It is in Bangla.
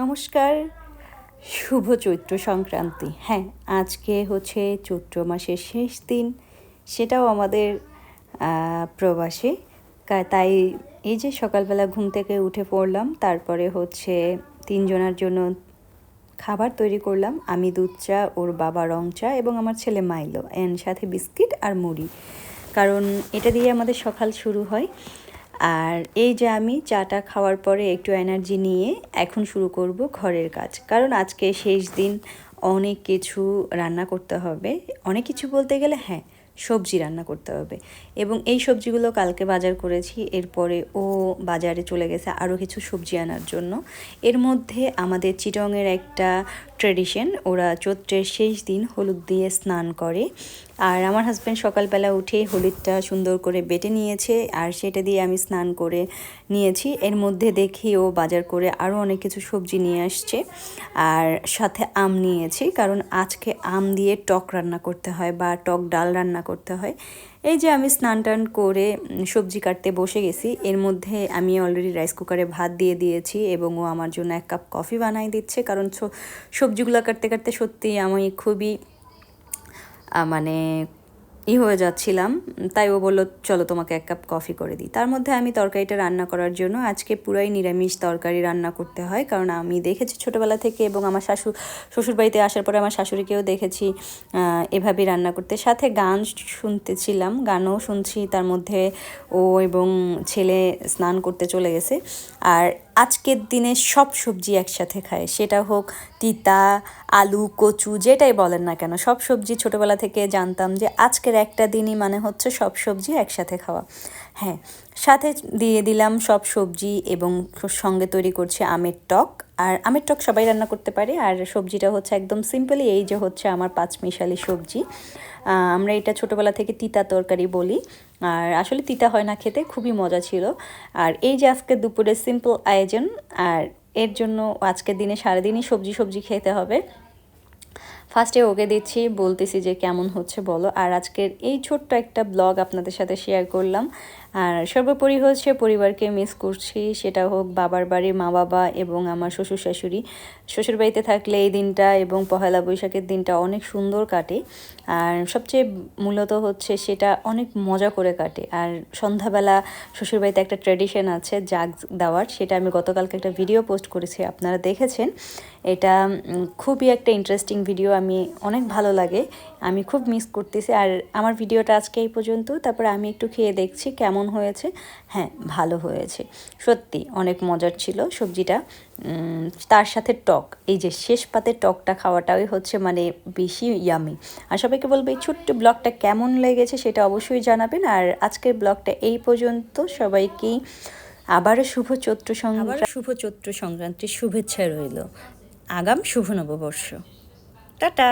নমস্কার। শুভ চৈত্র সংক্রান্তি। হ্যাঁ আজকে হচ্ছে চৈত্র মাসের শেষ দিন, সেটাও আমাদের প্রবাসে। তাই এই যে সকালবেলা ঘুম থেকে উঠে পড়লাম, তারপরে হচ্ছে তিনজনের জন্য খাবার তৈরি করলাম। আমি দুধ চা, ওর বাবা রং চা এবং আমার ছেলে মাইলো, এন সাথে বিস্কিট আর মুড়ি। কারণ এটা দিয়ে আমাদের সকাল শুরু হয়। আর এই যে আমি চাটা খাওয়ার পরে একটু এনার্জি নিয়ে এখন শুরু করব ঘরের কাজ। কারণ আজকে শেষ দিন, অনেক কিছু রান্না করতে হবে। অনেক কিছু বলতে গেলে হ্যাঁ সবজি রান্না করতে হবে। এবং এই সবজিগুলো কালকে বাজার করেছি, এরপরে ও বাজারে চলে গেছে আরও কিছু সবজি আনার জন্য। এর মধ্যে আমাদের চিটংয়ের একটা ট্রেডিশন ওরা চৈত্রের শেষ দিন হলুদ দিয়ে স্নান করে। আর আমার হাজব্যান্ড সকালবেলা উঠে হলুদটা সুন্দর করে বেটে নিয়েছে আর সেটা দিয়ে আমি স্নান করে নিয়েছি। এর মধ্যে দেখি ও বাজার করে আরও অনেক কিছু সবজি নিয়ে আসছে আর সাথে আম নিয়েছি কারণ আজকে আম দিয়ে টক রান্না করতে হয় বা টক ডাল রান্না করতে হয়। এই যে আমি স্নান টান করে সবজি কাটতে বসে গেছি, এর মধ্যে আমি অলরেডি রাইস কুকারে ভাত দিয়ে দিয়েছি এবং ও আমার জন্য এক কাপ কফি বানাই দিচ্ছে। কারণ সবজিগুলো কাটতে কাটতে সত্যি আমি খুবই মানে ই হয়ে যাচ্ছিলাম। তাই ও বলল, চলো তোমাকে এক কাপ কফি করে দিই। তার মধ্যে আমি তরকারিটা রান্না করার জন্য আজকে পুরাই নিরামিষ তরকারি রান্না করতে হয়। কারণ আমি দেখেছি ছোটোবেলা থেকে এবং আমার শাশু, শ্বশুরবাড়িতে আসার পরে আমার শাশুড়িকেও দেখেছি এভাবেই রান্না করতে। সাথে গান শুনতেছিলাম, গানও শুনছি। তার মধ্যে ও এবং ছেলে স্নান করতে চলে গেছে। আর আজকের দিনে সব সবজি একসাথে খায়। সেটা হোক তিতা, আলু, কচু, যেটাই বলেন না কেন, সব সবজি ছোটোবেলা থেকে জানতাম যে আজকের একটা দিনই মানে হচ্ছে সব সবজি একসাথে খাওয়া। হ্যাঁ সাথে দিয়ে দিলাম সব সবজি এবং সঙ্গে তৈরি করছি আমের টক। আর আমের টক সবাই রান্না করতে পারে, আর সবজিটা হচ্ছে একদম সিম্পলি এই যে হচ্ছে আমার পাঁচ মিশালি সবজি। আমরা এটা ছোটোবেলা থেকে তিতা তরকারি বলি, আর আসলে তিতা হয় না খেতে, খুবই মজা ছিল। আর এই যে আজকে দুপুরে সিম্পল আয়োজন, আর এর জন্য আজকের দিনে সারাদিনই সবজি সবজি খেতে হবে। ফার্স্টে ওকে দিচ্ছি, বলতেছি যে কেমন হচ্ছে বলো। আর আজকের এই ছোট্ট একটা ব্লগ আপনাদের সাথে শেয়ার করলাম। আর সর্বোপরি হচ্ছে পরিবারকে মিস করছি। সেটা হোক বাবার বাড়ি মা বাবা এবং আমার শ্বশুর শাশুড়ি শ্বশুরবাড়িতে থাকলে এই দিনটা এবং পহেলা বৈশাখের দিনটা অনেক সুন্দর কাটে। আর সবচেয়ে মূলত হচ্ছে সেটা অনেক মজা করে কাটে। আর সন্ধ্যাবেলা শ্বশুরবাড়িতে একটা ট্র্যাডিশন আছে, জাগ দেওয়ার। সেটা আমি গতকালকে একটা ভিডিও পোস্ট করেছি, আপনারা দেখেছেন। এটা খুবই একটা ইন্টারেস্টিং ভিডিও আমি অনেক ভালো লাগে। আমি খুব মিস করতেছি। আর আমার ভিডিওটা আজকে এই পর্যন্ত। তারপর আমি একটু খেয়ে দেখছি কেমন হয়েছে। হ্যাঁ ভালো হয়েছে। সত্যি, অনেক মজার ছিল সবজিটা। তার সাথে টক। এই যে শেষ পাতে টকটা খাওয়াটাই হচ্ছে মানে বেশি ইয়ামি আর সবাইকে বলব, এই ছোট্ট ব্লগটা কেমন লেগেছে সেটা অবশ্যই জানাবেন। আর আজকের ব্লগটা এই পর্যন্ত। সবাইকেই আবারও শুভ চৈত্র সংক্রান্তি শুভ চৈত্র সংক্রান্তির শুভেচ্ছা রইল। আগাম শুভ নববর্ষ। টাটা